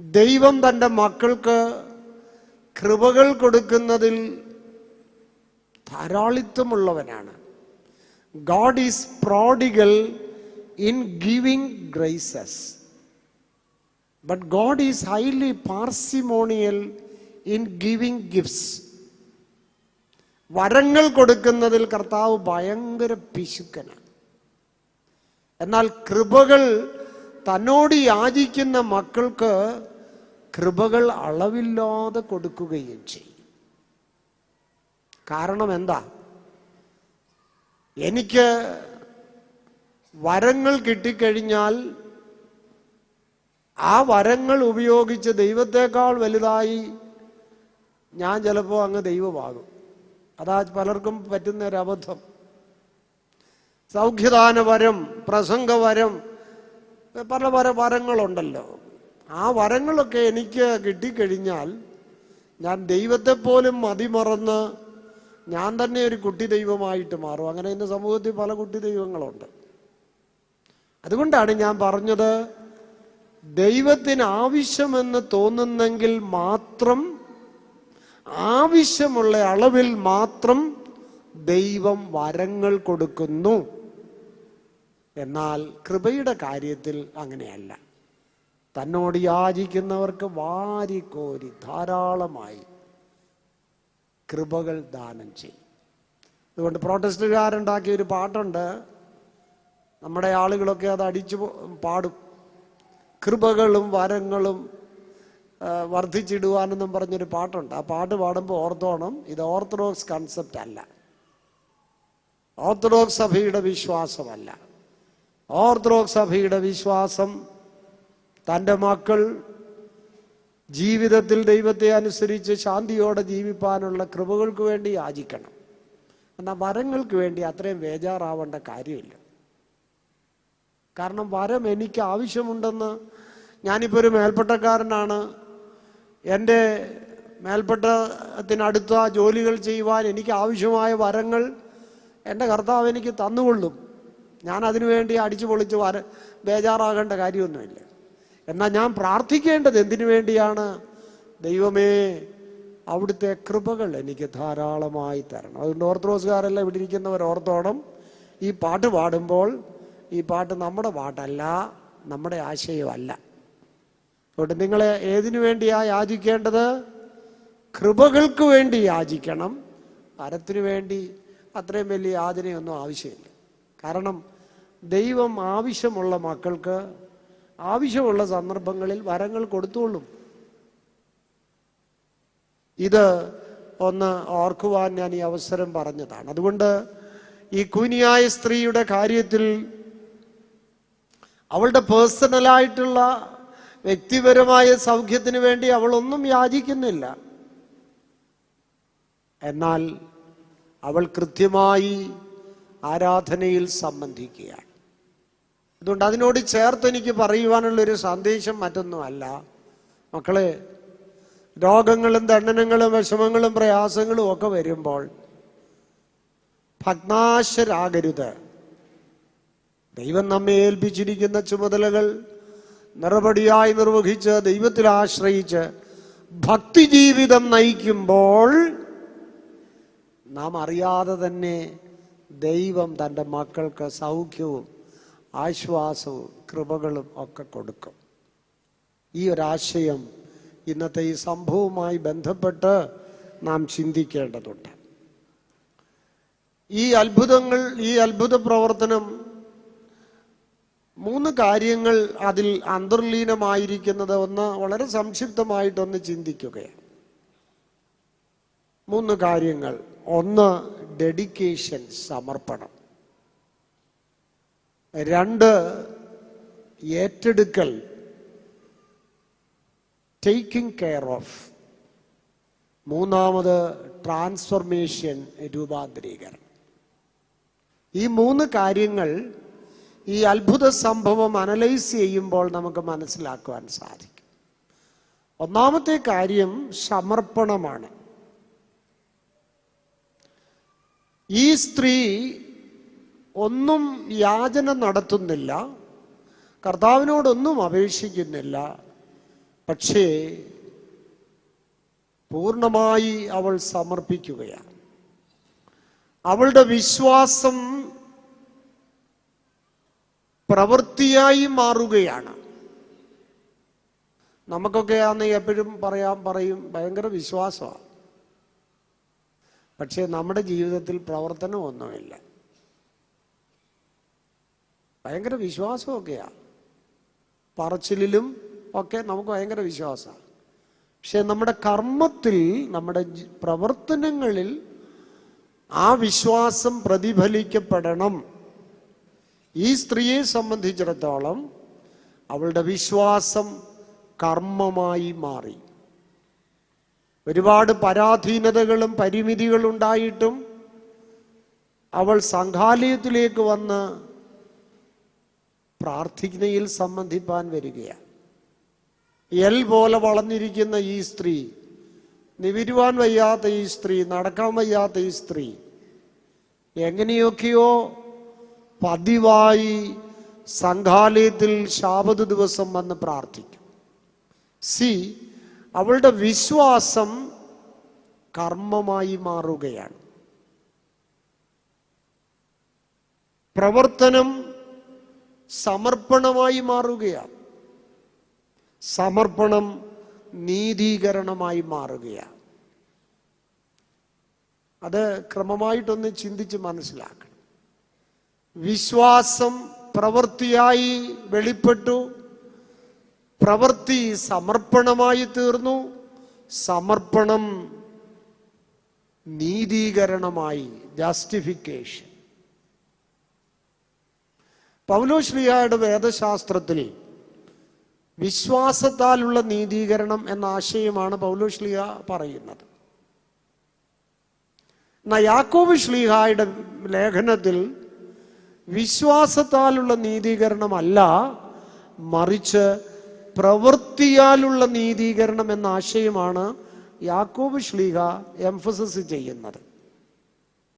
ദൈവം തന്റെ മക്കൾക്ക് കൃപകൾ കൊടുക്കുന്നതിൽ ധാരാളിത്വമുള്ളവനാണ്. God is prodigal in giving graces but God is highly parsimonial in giving gifts വരങ്ങൾ കൊടുക്കുന്നതിൽ കർത്താവ് ഭയങ്കര പിശുക്കനാണ്. എന്നാൽ കൃപകൾ തന്നോട് യാചിക്കുന്ന മക്കൾക്ക് കൃപകൾ അളവില്ലാതെ കൊടുക്കുകയും ചെയ്യും. കാരണം എന്താ? എനിക്ക് വരങ്ങൾ കിട്ടിക്കഴിഞ്ഞാൽ ആ വരങ്ങൾ ഉപയോഗിച്ച് ദൈവത്തെക്കാൾ വലുതായി ഞാൻ ചിലപ്പോൾ അങ്ങ് ദൈവമാകും. അതാ പലർക്കും പറ്റുന്ന ഒരു അബദ്ധം. സൗഖ്യദാന വരം പ്രസംഗവരം പല പല വരങ്ങളുണ്ടല്ലോ. ആ വരങ്ങളൊക്കെ എനിക്ക് കിട്ടിക്കഴിഞ്ഞാൽ ഞാൻ ദൈവത്തെ പോലും മതിമറന്ന് ഞാൻ തന്നെ ഒരു കുട്ടി ദൈവമായിട്ട് മാറും. അങ്ങനെ ഇന്ന് സമൂഹത്തിൽ പല കുട്ടി ദൈവങ്ങളുണ്ട്. അതുകൊണ്ടാണ് ഞാൻ പറഞ്ഞത് ദൈവത്തിന് ആവശ്യമെന്ന് തോന്നുന്നെങ്കിൽ മാത്രം ആവശ്യമുള്ള അളവിൽ മാത്രം ദൈവം വരങ്ങൾ കൊടുക്കുന്നു. എന്നാൽ കൃപയുടെ കാര്യത്തിൽ അങ്ങനെയല്ല. തന്നോട് യാചിക്കുന്നവർക്ക് വാരിക്കോരി ധാരാളമായി കൃപകൾ ദാനം ചെയ്യും. അതുകൊണ്ട് പ്രോട്ടസ്റ്റുകാരുണ്ടാക്കിയ ഒരു പാട്ടുണ്ട്. നമ്മുടെ ആളുകളൊക്കെ അത് അടിച്ചു പാടും. കൃപകളും വരങ്ങളും വർദ്ധിച്ചിടുവാനെന്നും പറഞ്ഞൊരു പാട്ടുണ്ട്. ആ പാട്ട് പാടുമ്പോൾ ഓർത്തോണം ഇത് ഓർത്തഡോക്സ് കൺസെപ്റ്റ് അല്ല ഓർത്തഡോക്സ് സഭയുടെ വിശ്വാസമല്ല. ഓർത്തഡോക്സ് സഭയുടെ വിശ്വാസം തന്റെ മക്കൾ ജീവിതത്തിൽ ദൈവത്തെ അനുസരിച്ച് ശാന്തിയോടെ ജീവിപ്പാനുള്ള കൃപകൾക്ക് വേണ്ടി യാചിക്കണം. എന്നാൽ വരങ്ങൾക്ക് വേണ്ടി അത്രയും വേജാറാവേണ്ട കാര്യമില്ല. കാരണം വരം എനിക്ക് ആവശ്യമുണ്ടെന്ന് ഞാനിപ്പോൾ ഒരു മേൽപ്പെട്ടക്കാരനാണ്. എന്റെ മേൽപ്പെട്ടത്തിനടുത്ത ജോലികൾ ചെയ്യുവാൻ എനിക്ക് ആവശ്യമായ വരങ്ങൾ എന്റെ കർത്താവ് എനിക്ക് തന്നുകൊള്ളും. ഞാൻ അതിനുവേണ്ടി അടിച്ചു പൊളിച്ച് വര ബേജാറാകേണ്ട കാര്യമൊന്നുമില്ല. എന്നാൽ ഞാൻ പ്രാർത്ഥിക്കേണ്ടത് എന്തിനു വേണ്ടിയാണ്? ദൈവമേ അവിടുത്തെ കൃപകൾ എനിക്ക് ധാരാളമായി തരണം. അതുകൊണ്ട് ഓർത്തഡോക്സുകാരെല്ലാം ഇവിടെ ഇരിക്കുന്നവർ ഓർത്തോണം. ഈ പാട്ട് പാടുമ്പോൾ ഈ പാട്ട് നമ്മുടെ പാട്ടല്ല നമ്മുടെ ആശയമല്ല. അതുകൊണ്ട് നിങ്ങളെ ഏതിനു വേണ്ടിയാ യാചിക്കേണ്ടത്? കൃപകൾക്ക് വേണ്ടി യാചിക്കണം. വരത്തിനു വേണ്ടി അത്രയും വലിയ യാചനയൊന്നും ആവശ്യമില്ല. കാരണം ദൈവം ആവശ്യമുള്ള മക്കൾക്ക് ആവശ്യമുള്ള സന്ദർഭങ്ങളിൽ വരങ്ങൾ കൊടുത്തോളും. ഇത് ഒന്ന് ഓർക്കുവാൻ ഞാൻ ഈ അവസരം പറഞ്ഞതാണ്. അതുകൊണ്ട് ഈ കുനിയായ സ്ത്രീയുടെ കാര്യത്തിൽ അവളുടെ പേഴ്സണലായിട്ടുള്ള വ്യക്തിപരമായ സൗഖ്യത്തിന് വേണ്ടി അവളൊന്നും യാചിക്കുന്നില്ല. എന്നാൽ അവൾ കൃത്യമായി ആരാധനയിൽ സംബന്ധിക്കുകയാണ്. അതുകൊണ്ട് അതിനോട് ചേർത്ത് എനിക്ക് പറയുവാനുള്ളൊരു സന്ദേശം മറ്റൊന്നുമല്ല. മക്കളെ രോഗങ്ങളും ദണ്ഡനങ്ങളും വിഷമങ്ങളും പ്രയാസങ്ങളും ഒക്കെ വരുമ്പോൾ ഭഗ്നാശരാകരുത്. ദൈവം നമ്മെ ഏൽപ്പിച്ചിരിക്കുന്ന ചുമതലകൾ നിറപടിയായി നിർവഹിച്ച് ദൈവത്തിൽ ആശ്രയിച്ച് ഭക്തി ജീവിതം നയിക്കുമ്പോൾ നാം അറിയാതെ തന്നെ ദൈവം തന്റെ മക്കൾക്ക് സൗഖ്യവും ആശ്വാസവും കൃപകളും ഒക്കെ കൊടുക്കും. ഈ ഒരാശയം ഇന്നത്തെ ഈ സംഭവവുമായി ബന്ധപ്പെട്ട് നാം ചിന്തിക്കേണ്ടതുണ്ട്. ഈ അത്ഭുതങ്ങൾ ഈ അത്ഭുത പ്രവർത്തനം മൂന്ന് കാര്യങ്ങൾ അതിൽ അന്തർലീനമായിരിക്കുന്നത് ഒന്ന് വളരെ സംക്ഷിപ്തമായിട്ടൊന്ന് ചിന്തിക്കുകയാണ്. മൂന്ന് കാര്യങ്ങൾ. ഒന്ന് ഡെഡിക്കേഷൻ സമർപ്പണം. രണ്ട് ഏറ്റെടുക്കൽ ടേക്കിംഗ് കെയർ ഓഫ് മൂന്നാമത് ട്രാൻസ്ഫർമേഷൻ രൂപാന്തരീകരണം. ഈ മൂന്ന് കാര്യങ്ങൾ ഈ അത്ഭുത സംഭവം അനലൈസ് ചെയ്യുമ്പോൾ നമുക്ക് മനസ്സിലാക്കുവാൻ സാധിക്കും. ഒന്നാമത്തെ കാര്യം സമർപ്പണമാണ്. ഈ സ്ത്രീ ഒന്നും യാചന നടത്തുന്നില്ല കർത്താവിനോടൊന്നും അപേക്ഷിക്കുന്നില്ല. പക്ഷേ പൂർണമായി അവൾ സമർപ്പിക്കുകയാണ്. അവളുടെ വിശ്വാസം പ്രവൃത്തിയായി മാറുകയാണ്. നമുക്കൊക്കെ ആണെങ്കിൽ എപ്പോഴും പറയാൻ പറയും ഭയങ്കര വിശ്വാസമാണ്. പക്ഷേ നമ്മുടെ ജീവിതത്തിൽ പ്രവർത്തനമൊന്നുമില്ല. ഭയങ്കര വിശ്വാസമൊക്കെയാണ് പറച്ചിലും ഒക്കെ നമുക്ക് ഭയങ്കര വിശ്വാസമാണ് പക്ഷെ നമ്മുടെ കർമ്മത്തിൽ നമ്മുടെ പ്രവർത്തനങ്ങളിൽ ആ വിശ്വാസം പ്രതിഫലിക്കപ്പെടണം. ഈ സ്ത്രീയെ സംബന്ധിച്ചിടത്തോളം അവളുടെ വിശ്വാസം കർമ്മമായി മാറി. ഒരുപാട് പരാധീനതകളും പരിമിതികളും ഉണ്ടായിട്ടും അവൾ സംഘാലയത്തിലേക്ക് വന്ന് പ്രാർത്ഥനയിൽ സംബന്ധിപ്പാൻ വരികയാണ്. എൽ പോലെ വളഞ്ഞിരിക്കുന്ന ഈ സ്ത്രീ നിവിരുവാൻ വയ്യാത്ത ഈ സ്ത്രീ നടക്കാൻ വയ്യാത്ത ഈ സ്ത്രീ എങ്ങനെയൊക്കെയോ പതിവായി സംഘാലയത്തിൽ ശാപത് ദിവസം വന്ന് പ്രാർത്ഥിക്കും. സി അവളുടെ വിശ്വാസം കർമ്മമായി മാറുകയാണ്. പ്രവർത്തനം സമർപ്പണമായി മാറുകയാണ്. സമർപ്പണം നീതീകരണമായി മാറുകയാണ്. അത് ക്രമമായിട്ടൊന്ന് ചിന്തിച്ച് മനസ്സിലാക്കണം. വിശ്വാസം പ്രവൃത്തിയായി വെളിപ്പെട്ടു. പ്രവൃത്തി സമർപ്പണമായി തീർന്നു. സമർപ്പണം നീതീകരണമായി ജസ്റ്റിഫിക്കേഷൻ പൗലോശ്ലിയായുടെ വേദശാസ്ത്രത്തിൽ വിശ്വാസത്താലുള്ള നീതീകരണം എന്ന ആശയമാണ് പൗലോശ്ലിയ പറയുന്നത്. എന്നാൽ യാക്കോബ് ശ്ലീഹായുടെ ലേഖനത്തിൽ വിശ്വാസത്താലുള്ള നീതീകരണമല്ല മറിച്ച് പ്രവൃത്തിയാലുള്ള നീതീകരണം എന്ന ആശയമാണ് യാക്കോബ് ശ്ലീഹ എംഫസിസ് ചെയ്യുന്നത്.